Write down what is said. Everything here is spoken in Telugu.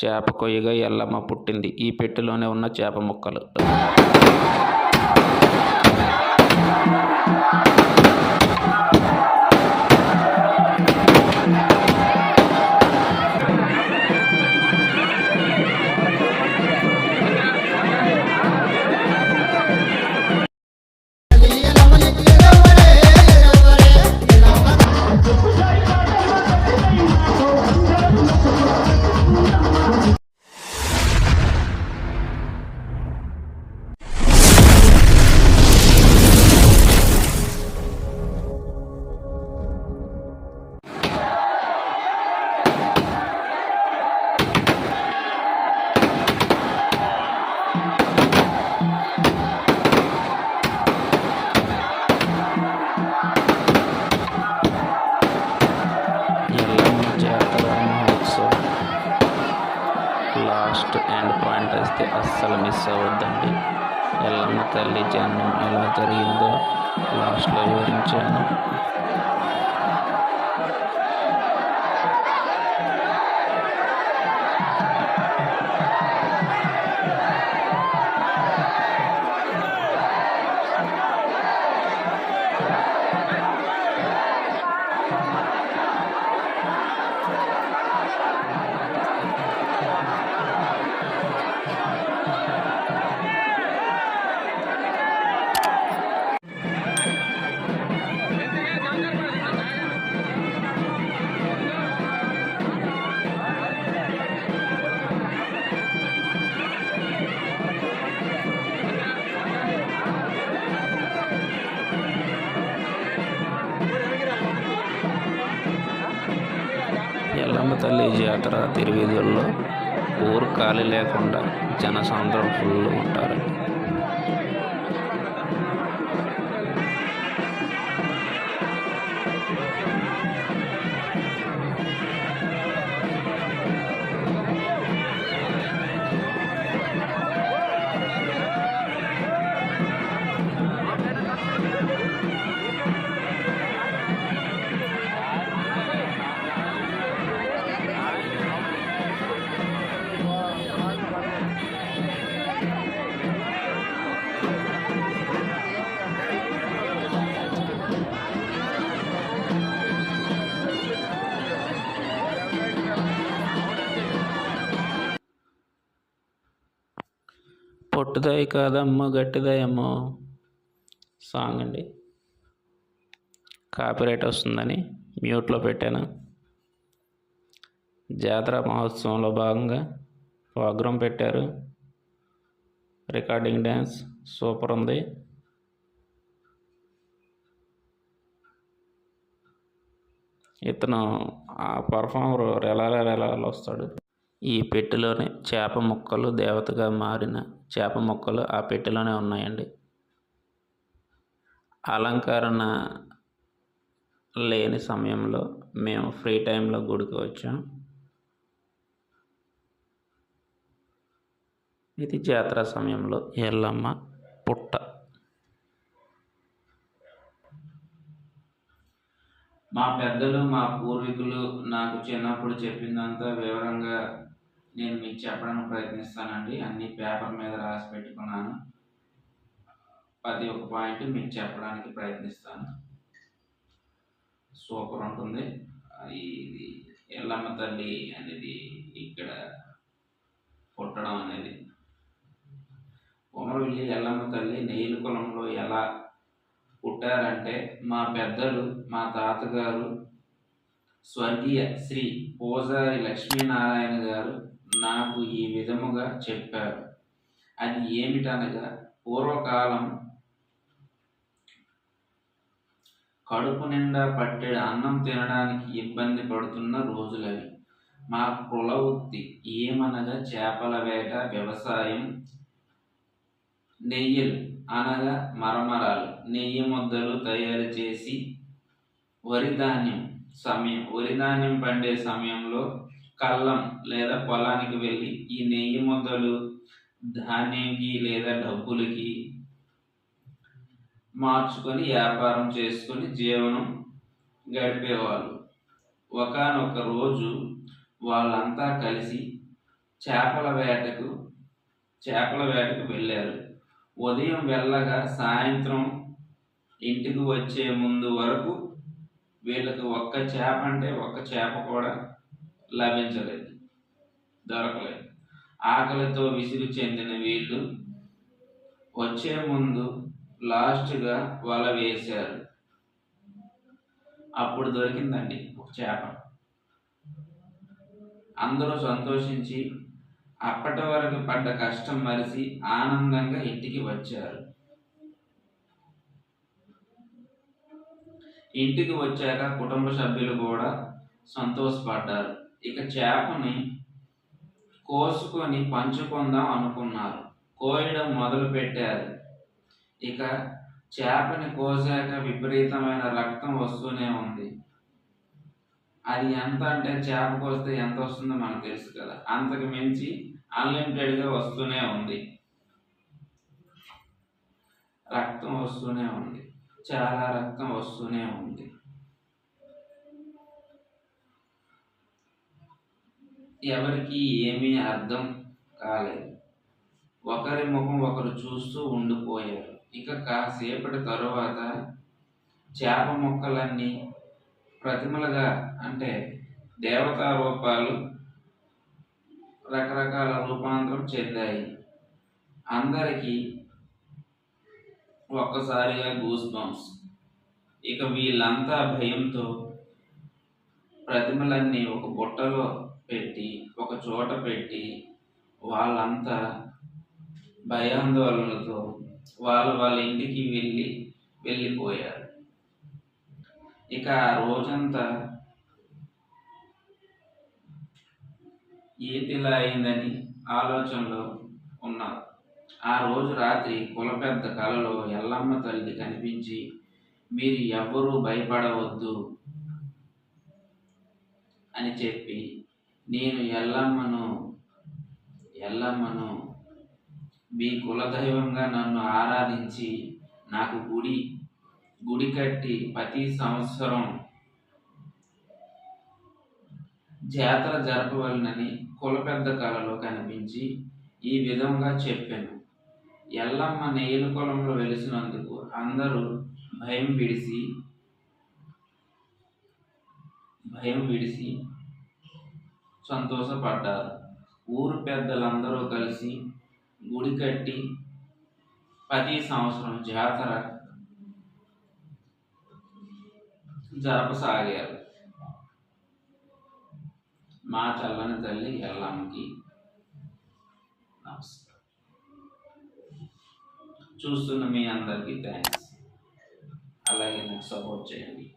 చేప కొయ్యగా ఎల్లమ్మ పుట్టింది. ఈ పెట్టెలోనే ఉన్న చేప ముక్కలు. లాస్ట్ ఎండ్ పాయింట్ వస్తే అస్సలు మిస్ అవ్వద్దండి. ఎల్లమ్మ తల్లి జన్మం ఎలా జరిగిందో లాస్ట్లో వివరించాను. తల్లి జాతర తిరువీధుల్లో ఊరు ఖాళీ లేకుండా జనసాంద్రం ఫుల్ ఉంటారు పొట్టుదాయి కాదమ్మో గట్టిదాయమ్మో సాంగ్ అండి. కాపీరైట్ వస్తుందని మ్యూట్లో పెట్టాను. జాతర మహోత్సవంలో భాగంగా ప్రోగ్రాం పెట్టారు. రికార్డింగ్ డ్యాన్స్ సూపర్ ఉంది. ఇతను ఆ పర్ఫార్మర్ రెలాల ఎలా వస్తాడు. ఈ పెట్టెలోనే చేప ముక్కలు దేవతగా మారిన చేప ముక్కలు ఆ పెట్టెలోనే ఉన్నాయండి. అలంకరణ లేని సమయంలో మేము ఫ్రీ టైంలో గుడికి వచ్చాం. ఇది జాతర సమయంలో ఎల్లమ్మ పుట్ట. మా పెద్దలు మా పూర్వీకులు నాకు చిన్నప్పుడు చెప్పిందంతా వివరంగా నేను మీకు చెప్పడానికి ప్రయత్నిస్తానండి. అన్ని పేపర్ మీద రాసి పెట్టుకున్నాను. ప్రతి ఒక్క పాయింట్ మీకు చెప్పడానికి ప్రయత్నిస్తాను. సూపర్ ఉంటుంది. ఇది ఎల్లమ్మ తల్లి అనేది ఇక్కడ పుట్టడం అనేది. కొమరవెల్లి ఎల్లమ్మ తల్లి నెయ్యిల కులంలో ఎలా పుట్టారంటే మా పెద్దలు మా తాతగారు స్వర్గీయ శ్రీ పూజారి లక్ష్మీనారాయణ గారు నాకు ఈ విధముగా చెప్పారు. అది ఏమిటనగా పూర్వకాలం కడుపు నిండా పట్టెడు అన్నం తినడానికి ఇబ్బంది పడుతున్న రోజులవి. మా కుల వృత్తి ఏమనగా చేపల వేట వ్యవసాయం నెయ్యిలు అనగా మరమరాలు. నెయ్యి ముద్దలు తయారు చేసి వరిధాన్యం సమయం వరిధాన్యం పండే సమయంలో కళ్ళం లేదా పొలానికి వెళ్ళి ఈ నెయ్యి ముద్దలు ధాన్యంకి లేదా డబ్బులకి మార్చుకొని వ్యాపారం చేసుకొని జీవనం గడిపేవాళ్ళు. ఒకానొక రోజు వాళ్ళంతా కలిసి చేపల వేటకు చేపల వేటకు వెళ్ళారు. ఉదయం వెళ్ళగా సాయంత్రం ఇంటికి వచ్చే ముందు వరకు వీళ్ళకి ఒక్క చేప అంటే ఒక్క చేప కూడా లభించలేదు దొరకలేదు. ఆకలితో విసిరి చెందిన వీళ్ళు వచ్చే ముందు లాస్ట్గా వల వేశారు. అప్పుడు దొరికిందండి ఒక చేప. అందరూ సంతోషించి అప్పటి వరకు పడ్డ కష్టం మరిసి ఆనందంగా ఇంటికి వచ్చారు. ఇంటికి వచ్చాక కుటుంబ సభ్యులు కూడా సంతోషపడ్డారు. ఇక చేపని కోసుకొని పంచుకుందాం అనుకున్నారు. కోయడం మొదలు పెట్టారు. ఇక చేపని కోసాక విపరీతమైన రక్తం వస్తూనే ఉంది. అది ఎంత అంటే చేప కోస్తే ఎంత వస్తుందో మనకు తెలుసు కదా. అంతకు మించి అన్లిమిటెడ్గా వస్తూనే ఉంది. రక్తం వస్తూనే ఉంది. చాలా రక్తం వస్తూనే ఉంది. ఎవరికి ఏమీ అర్థం కాలేదు. ఒకరి ముఖం ఒకరు చూస్తూ ఉండిపోయారు. ఇక కాసేపటి తరువాత చేప మొక్కలన్నీ ప్రతిమలుగా అంటే దేవతా రూపాలు రకరకాల రూపాంతరం చెందాయి. అందరికీ ఒక్కసారిగా గూస్ బంప్స్ ఇక వీళ్ళంతా భయంతో ప్రతిమలన్నీ ఒక బుట్టలో పెట్టి ఒక చోట పెట్టి వాళ్ళంతా భయాందోళనలతో వాళ్ళు వాళ్ళ ఇంటికి వెళ్ళి వెళ్ళిపోయారు. ఇక ఆ రోజంతా ఏటిలా అయిందని ఆలోచనలో ఉన్నారు. ఆ రోజు రాత్రి కుల పెద్ద కలలో ఎల్లమ్మ తల్లి కనిపించి మీరు ఎవ్వరూ భయపడవద్దు అని చెప్పి నేను ఎల్లమ్మను ఎల్లమ్మను మీ కులదైవంగా నన్ను ఆరాధించి నాకు గుడి గుడి కట్టి ప్రతి సంవత్సరం జాతర జరపవలనని కుల పెద్ద కళలో కనిపించి ఈ విధంగా చెప్పాను. ఎల్లమ్మ నేలు కులంలో వెలిసినందుకు అందరూ భయం విడిసి భయం విడిసి సంతోషపడ్డారు. ఊరు పెద్దలందరూ కలిసి గుడి కట్టి ప్రతి సంవత్సరం జాతర జరపసాగారు. మా చల్లని తల్లి ఎల్లమ్మకి నమస్కారం. చూస్తున్న మీ అందరికీ థ్యాంక్స్ అలాగే నాకు సపోర్ట్ చేయండి.